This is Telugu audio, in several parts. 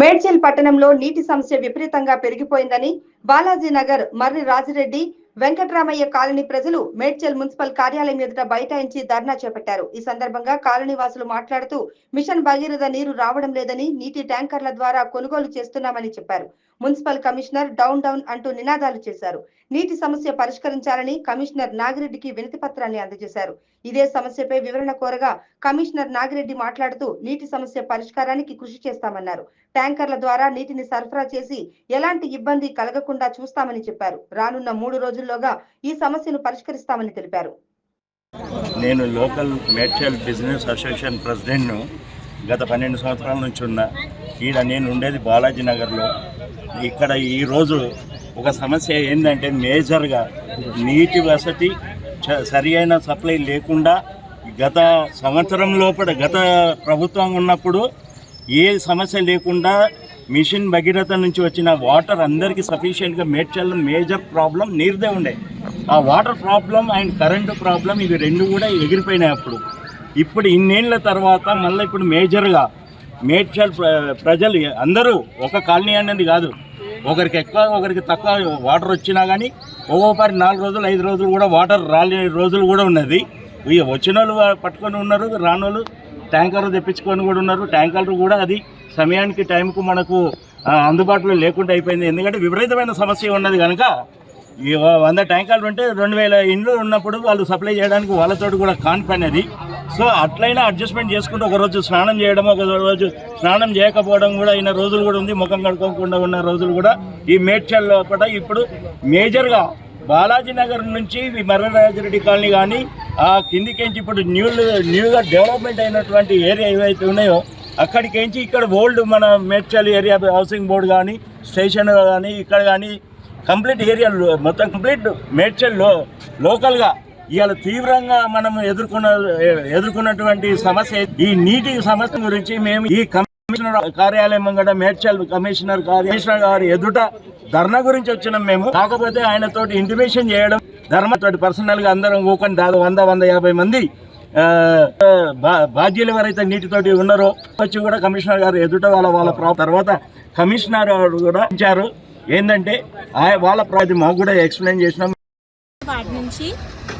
మేడ్చల్ పట్టణంలో నీటి సమస్య విపరీతంగా పెరిగిపోయిందని బాలాజీ నగర్ మర్రి రాజిరెడ్డి వెంకటరామయ్య కాలనీ ప్రజలు మేడ్చల్ మున్సిపల్ కార్యాలయం ఎదుట బైఠాయించి ధర్నా చేపట్టారు. ఈ సందర్భంగా కాలనీ వాసులు మాట్లాడుతూ మిషన్ భగీరథ నీరు రావడం లేదని నీటి ట్యాంకర్ల ద్వారా కొనుగోలు చేస్తున్నామని చెప్పారు. మున్సిపల్ కమిషనర్ డౌన్ డౌన్ అంటూ నినాదాలు చేశారు. నీటి సమస్య పరిష్కరించాలని కమిషనర్ నాగిరెడ్డికి వినతి పత్రాన్ని అందజేశారు. ఇదే సమస్యపై వివరణ కోరగా కమిషనర్ నాగిరెడ్డి మాట్లాడుతూ నీటి సమస్య పరిష్కారానికి కృషి చేస్తామన్నారు. ట్యాంకర్ల ద్వారా నీటిని సరఫరా చేసి ఎలాంటి ఇబ్బంది కలగకుండా చూస్తామని చెప్పారు. రానున్న మూడు రోజుల్లోగా ఈ సమస్యను పరిష్కరిస్తామని తెలిపారు. నేను లోకల్ మేడ్చల్ బిజినెస్ అసోసియేషన్ ప్రెసిడెంట్ను గత పన్నెండు సంవత్సరాల నుంచి ఉన్న ఈడ నేను ఉండేది బాలాజీ నగర్లో. ఇక్కడ ఈరోజు ఒక సమస్య ఏంటంటే మేజర్గా నీటి వసతి చ- సరి అయిన సప్లై లేకుండా గత సంవత్సరం లోపల గత ప్రభుత్వం ఉన్నప్పుడు ఏ సమస్య లేకుండా మిషన్ భగీరథ నుంచి వచ్చిన వాటర్ అందరికీ సఫిషియెంట్గా మేడ్చల్లో మేజర్ ప్రాబ్లం నీరుదే ఉండే. ఆ water problem and current problem ఇవి రెండు కూడా ఎగిరిపోయినాయి అప్పుడు. ఇప్పుడు ఇన్నేళ్ళ తర్వాత మళ్ళీ ఇప్పుడు మేజర్గా మేడ్చల్ ప్ర- ప్రజలు అందరూ ఒక కాలనీ అనేది కాదు. ఒకరికి ఎక్కువ ఒకరికి తక్కువ వాటర్ వచ్చినా కానీ ఒక్కొక్కరి నాలుగు రోజులు ఐదు రోజులు కూడా వాటర్ రాలే రోజులు కూడా ఉన్నది. ఇక వచ్చిన వాళ్ళు పట్టుకొని ఉన్నారు రాని వాళ్ళు ట్యాంకర్లు తెప్పించుకొని కూడా ఉన్నారు. ట్యాంకర్లు కూడా అది సమయానికి టైంకు మనకు అందుబాటులో లేకుండా అయిపోయింది. ఎందుకంటే విపరీతమైన సమస్య ఉన్నది కనుక వంద ట్యాంకర్లు ఉంటే రెండు వేల ఇండ్లు ఉన్నప్పుడు వాళ్ళు సప్లై చేయడానికి వాళ్ళతో కూడా కాన్పనేది సో అట్లయినా అడ్జస్ట్మెంట్ చేసుకుంటూ ఒక రోజు స్నానం చేయడం ఒక రోజు స్నానం చేయకపోవడం కూడా అయిన రోజులు కూడా ఉంది ముఖం కడుక్కోకుండా ఉన్న రోజులు కూడా ఈ మేడ్చల్ లోపల. ఇప్పుడు మేజర్గా బాలాజీ నగర్ నుంచి మర్రరాజరెడ్డి కాలనీ కానీ ఆ కిందికేంచి ఇప్పుడు న్యూ న్యూగా డెవలప్మెంట్ అయినటువంటి ఏరియా ఏవైతే ఉన్నాయో అక్కడికేంచి ఇక్కడ ఓల్డ్ మన మేడ్చల్ ఏరియా హౌసింగ్ బోర్డు కానీ స్టేషన్ కానీ ఇక్కడ కానీ కంప్లీట్ ఏరియా మొత్తం కంప్లీట్ మేడ్చల్లో లోకల్గా ఇవాళ తీవ్రంగా మనం ఎదుర్కొన్న ఎదుర్కొన్నటువంటి సమస్య ఈ నీటి సమస్య గురించి మేము ఈ కమిషనర్ కార్యాలయం కూడా మేడ్చల్ కమిషనర్ కమిషనర్ గారి ఎదుట ధర్నా గురించి వచ్చినాం మేము. కాకపోతే ఆయనతో ఇంటిమేషన్ చేయడం ధర్మతోటి పర్సనల్గా అందరం ఊకొని దాదాపు వంద వంద యాభై మంది బాధ్యులు ఎవరైతే నీటితోటి ఉన్నారో వచ్చి కూడా కమిషనర్ గారు ఎదుట వాళ్ళ వాళ్ళ ప్రా- తర్వాత కమిషనర్ గారు కూడా ఇచ్చారు. ఏంటంటే ఆ- వాళ్ళ ప్రాది మాకు కూడా ఎక్స్ప్లెయిన్ చేసినాం. నుంచి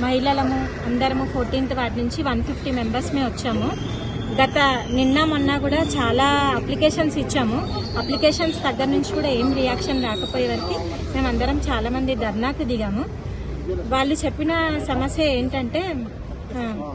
మహిళలము అందరము ఫోర్టీన్త్ వార్డ్ నుంచి వన్ ఫిఫ్టీ మెంబర్స్మే వచ్చాము. గత నిన్న మొన్న కూడా చాలా అప్లికేషన్స్ ఇచ్చాము. అప్లికేషన్స్ దగ్గర నుంచి కూడా ఏం రియాక్షన్ రాకపోయే వరకు మేమందరం చాలామంది ధర్నాకు దిగాము. వాళ్ళు చెప్పిన సమస్య ఏంటంటే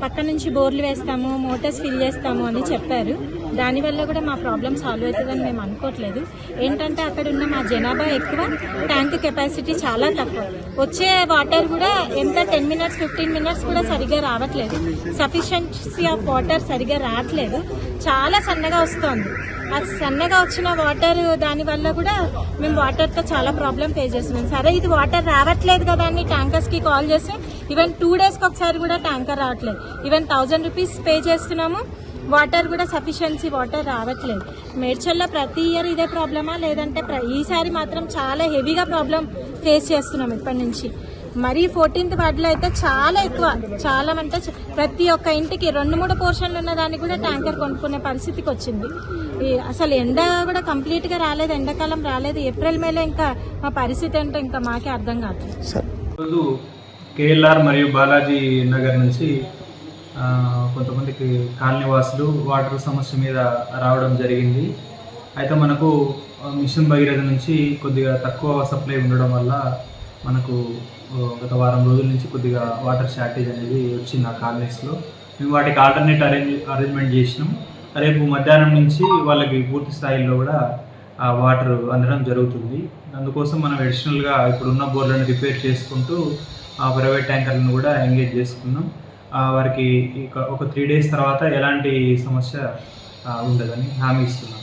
పక్క నుంచి బోర్లు వేస్తాము మోటార్స్ ఫిల్ చేస్తాము అని చెప్పారు. దానివల్ల కూడా మా ప్రాబ్లం సాల్వ్ అవుతుందని మేము అనుకోవట్లేదు. ఏంటంటే అక్కడ ఉన్న మా జనాభా ఎక్కువ ట్యాంక్ కెపాసిటీ చాలా తక్కువ. వచ్చే వాటర్ కూడా ఎంత టెన్ మినిట్స్ ఫిఫ్టీన్ మినిట్స్ కూడా సరిగా రావట్లేదు. సఫిషియన్సీ ఆఫ్ వాటర్ సరిగా రావట్లేదు. చాలా సన్నగా వస్తుంది. ఆ సన్నగా వచ్చిన వాటర్ దాని వల్ల కూడా మేము వాటర్తో చాలా ప్రాబ్లం ఫేస్ చేస్తున్నాం. సరే ఇది వాటర్ రావట్లేదు కదా అని ట్యాంకర్స్కి కాల్ చేస్తే ఈవెన్ టూ డేస్కి ఒకసారి కూడా ట్యాంకర్ రావట్లేదు. ఈవెన్ థౌజండ్ రూపీస్ పే చేస్తున్నాము. వాటర్ కూడా సఫిషియన్సీ వాటర్ రావట్లేదు. మేడ్చల్లో ప్రతి ఇయర్ ఇదే ప్రాబ్లమా లేదంటే ప్ర- ఈసారి మాత్రం చాలా హెవీగా ప్రాబ్లం ఫేస్ చేస్తున్నాం ఇప్పటి నుంచి. మరీ ఫోర్టీన్త్ వార్డులో అయితే చాలా ఎక్కువ చాలా అంటే ప్రతి ఒక్క ఇంటికి రెండు మూడు పోర్షన్లు ఉన్న దానికి కూడా ట్యాంకర్ కొనుక్కునే పరిస్థితికి వచ్చింది. ఈ అసలు ఎండ కూడా కంప్లీట్గా రాలేదు ఎండాకాలం రాలేదు. ఏప్రిల్ మేలో ఇంకా మా పరిస్థితి ఏంటో ఇంకా మాకే అర్థం కావట్లేదు ఈరోజు కేఎల్ఆర్ మరియు బాలాజీ నగర్ నుంచి కొంతమందికి కాలనీవాసులు వాటర్ సమస్య మీద రావడం జరిగింది. అయితే మనకు మిషన్ భగీరథ నుంచి కొద్దిగా తక్కువ సప్లై ఉండడం వల్ల మనకు గత వారం రోజుల నుంచి కొద్దిగా వాటర్ షార్టేజ్ అనేది వచ్చింది ఆ కాలనీస్లో మేము వాటికి ఆల్టర్నేట్ అరేంజ్ అరేంజ్మెంట్ చేసినాం. రేపు మధ్యాహ్నం నుంచి వాళ్ళకి పూర్తి స్థాయిలో కూడా ఆ వాటర్ అందడం జరుగుతుంది. అందుకోసం మనం అడిషనల్గా ఇప్పుడున్న బోర్లను రిపేర్ చేసుకుంటూ ఆ ప్రైవేట్ ట్యాంకర్లను కూడా ఎంగేజ్ చేసుకున్నాం. వారికి ఒక త్రీ డేస్ తర్వాత ఎలాంటి సమస్య ఉండదని హామీ ఇస్తున్నాం.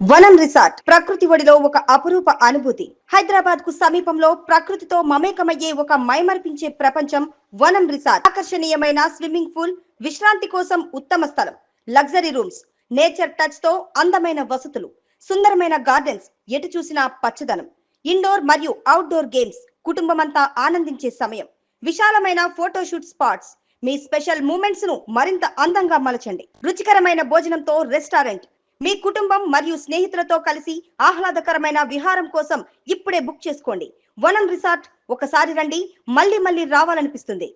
వనం రిసార్ట్ ప్రకృతి ఒడిలో ఒక అపురూప అనుభూతి. హైదరాబాద్కు సమీపంలో ప్రకృతితో మమేకమయ్యే ఒక మైమర్పించే ప్రపంచం వనం రిసార్ట్. ఆకర్షణీయమైన స్విమ్మింగ్ పూల్ విశ్రాంతి కోసం ఉత్తమ స్థలం. లగ్జరీ రూమ్స్ నేచర్ టచ్తో అందమైన వసతులు సుందరమైన గార్డెన్స్ ఎటు చూసినా పచ్చదనం. ఇండోర్ మరియు అవుట్డోర్ గేమ్స్ కుటుంబమంతా ఆనందించే సమయం. విశాలమైన ఫోటోషూట్ స్పాట్స్ మీ స్పెషల్ మూమెంట్స్ను మరింత అందంగా మలచండి. రుచికరమైన భోజనంతో రెస్టారెంట్ మీ కుటుంబం మరియు స్నేహితులతో కలిసి ఆహ్లాదకరమైన విహారం కోసం ఇప్పుడే బుక్ చేసుకోండి. వనం రిసార్ట్ ఒకసారి రండి. మళ్ళీ మళ్ళీ రావాలనిపిస్తుంది.